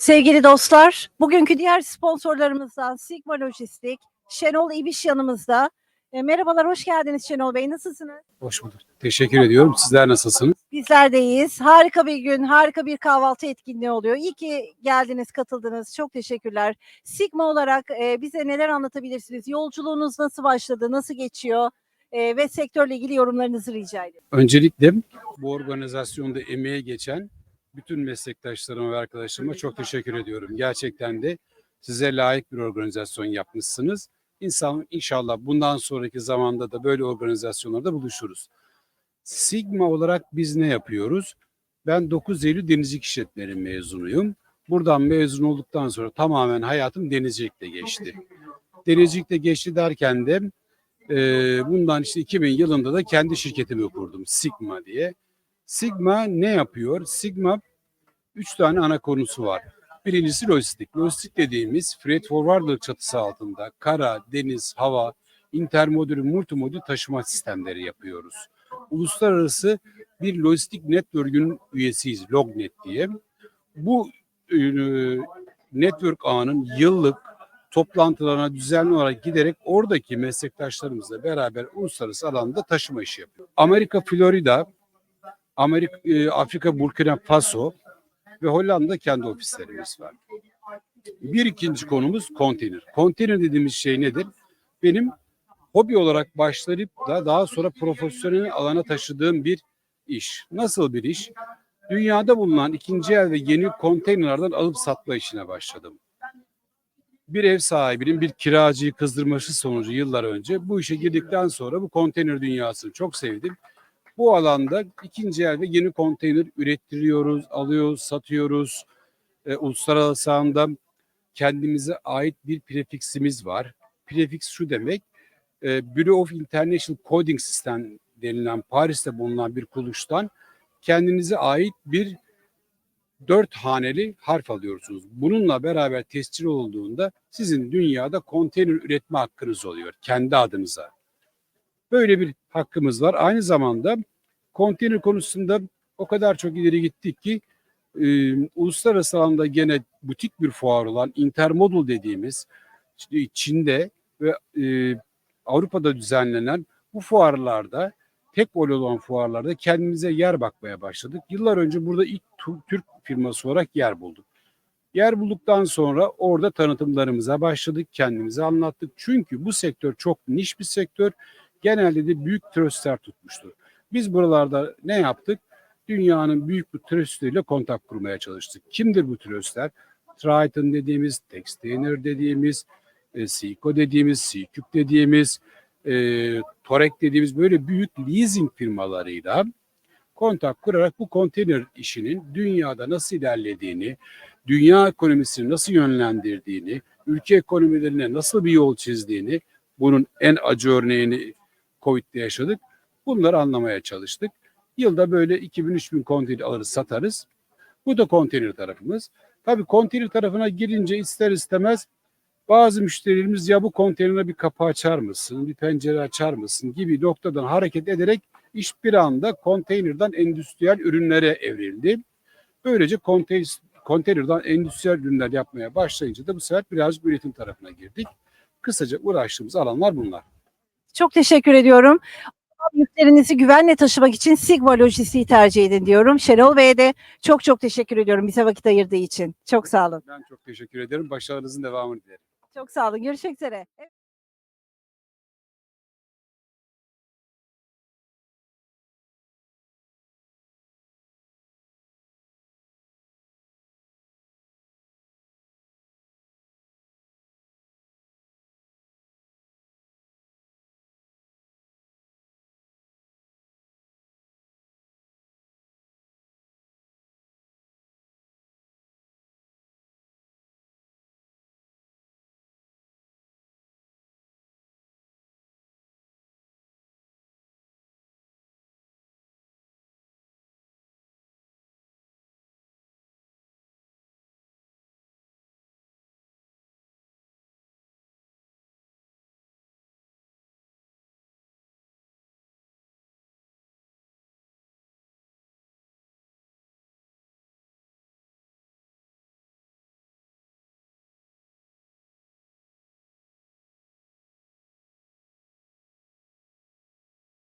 Sevgili dostlar, bugünkü diğer sponsorlarımızdan Sigma Lojistik, Şenol İbiş yanımızda. E, merhabalar, hoş geldiniz Şenol Bey. Nasılsınız? Hoş bulduk. Teşekkür ediyorum. Sizler nasılsınız? Bizler de iyiyiz. Harika bir gün, harika bir kahvaltı etkinliği oluyor. İyi ki geldiniz, katıldınız. Çok teşekkürler. Sigma olarak e, bize neler anlatabilirsiniz? Yolculuğunuz nasıl başladı, nasıl geçiyor? E, ve sektörle ilgili yorumlarınızı rica ediyorum. Öncelikle bu organizasyonda emeğe geçen bütün meslektaşlarıma ve arkadaşlarıma çok teşekkür ediyorum. Gerçekten de size layık bir organizasyon yapmışsınız. İnsan inşallah bundan sonraki zamanda da böyle organizasyonlarda buluşuruz. Sigma olarak biz ne yapıyoruz? Ben 9 Eylül denizcilik işletmeleri mezunuyum. Buradan mezun olduktan sonra tamamen hayatım denizcilikle geçti. Denizcilikle geçti derken de e, bundan işte 2000 yılında da kendi şirketimi kurdum Sigma diye. Sigma ne yapıyor? Sigma üç tane ana konusu var. Birincisi lojistik. Lojistik dediğimiz freight forwarder çatısı altında kara, deniz, hava, intermodül, multimodül taşıma sistemleri yapıyoruz. Uluslararası bir lojistik network'ün üyesiyiz, Lognet diye. Bu e, network ağının yıllık toplantılarına düzenli olarak giderek oradaki meslektaşlarımızla beraber uluslararası alanda taşıma işi yapıyor. Amerika, Florida, Amerika, e, Afrika, Burkina Faso ve Hollanda kendi ofislerimiz var. Bir ikinci konumuz konteyner. Konteyner dediğimiz şey nedir? Benim hobi olarak başlayıp da daha sonra profesyonel alana taşıdığım bir iş. Nasıl bir iş? Dünyada bulunan ikinci el ve yeni konteynerlerden alıp satma işine başladım bir ev sahibinin bir kiracıyı kızdırması sonucu yıllar önce bu işe girdikten sonra bu konteyner dünyasını çok sevdim. Bu alanda ikinci elde yeni konteyner ürettiriyoruz, alıyoruz, satıyoruz. E, uluslararası alanda kendimize ait bir prefiksimiz var. Prefix şu demek, e, Bureau of International Coding System denilen Paris'te bulunan bir kuruluştan kendinize ait bir dört haneli harf alıyorsunuz. Bununla beraber tescil olduğunda sizin dünyada konteyner üretme hakkınız oluyor kendi adınıza. Böyle bir hakkımız var. Aynı zamanda konteyner konusunda o kadar çok ileri gittik ki e, uluslararası alanda gene butik bir fuar olan Intermodal dediğimiz Çin'de ve e, Avrupa'da düzenlenen bu fuarlarda tek vol olan fuarlarda kendimize yer bakmaya başladık. Yıllar önce burada ilk Türk firması olarak yer bulduk. Yer bulduktan sonra orada tanıtımlarımıza başladık, kendimize anlattık. Çünkü bu sektör çok niş bir sektör. Genelde de büyük tröstler tutmuştur. Biz buralarda ne yaptık? Dünyanın büyük bir tröstleriyle kontak kurmaya çalıştık. Kimdir bu tröstler? Triton dediğimiz, Textainer dediğimiz, e, Seiko dediğimiz, Seacube dediğimiz, e, Torek dediğimiz böyle büyük leasing firmalarıyla kontak kurarak bu konteyner işinin dünyada nasıl ilerlediğini, dünya ekonomisini nasıl yönlendirdiğini, ülke ekonomilerine nasıl bir yol çizdiğini, bunun en acı örneğini Covid'de yaşadık. Bunları anlamaya çalıştık. Yılda böyle 2000-3000 konteyner alırız satarız. Bu da konteyner tarafımız. Tabii konteyner tarafına girince ister istemez bazı müşterilerimiz ya bu konteynere bir kapı açar mısın, bir pencere açar mısın gibi noktadan hareket ederek iş bir anda konteynerden endüstriyel ürünlere evrildi. Böylece konteyner, konteynerden endüstriyel ürünler yapmaya başlayınca da bu sefer birazcık üretim tarafına girdik. Kısaca uğraştığımız alanlar bunlar. Çok teşekkür ediyorum. Yüklerinizi güvenle taşımak için Sigma Lojistik'i tercih edin diyorum. Şenol Bey'e de çok çok teşekkür ediyorum bize vakit ayırdığı için. Çok sağ olun. Ben çok teşekkür ederim. Başarınızın devamını dilerim. Çok sağ olun. Görüşmek üzere. Evet.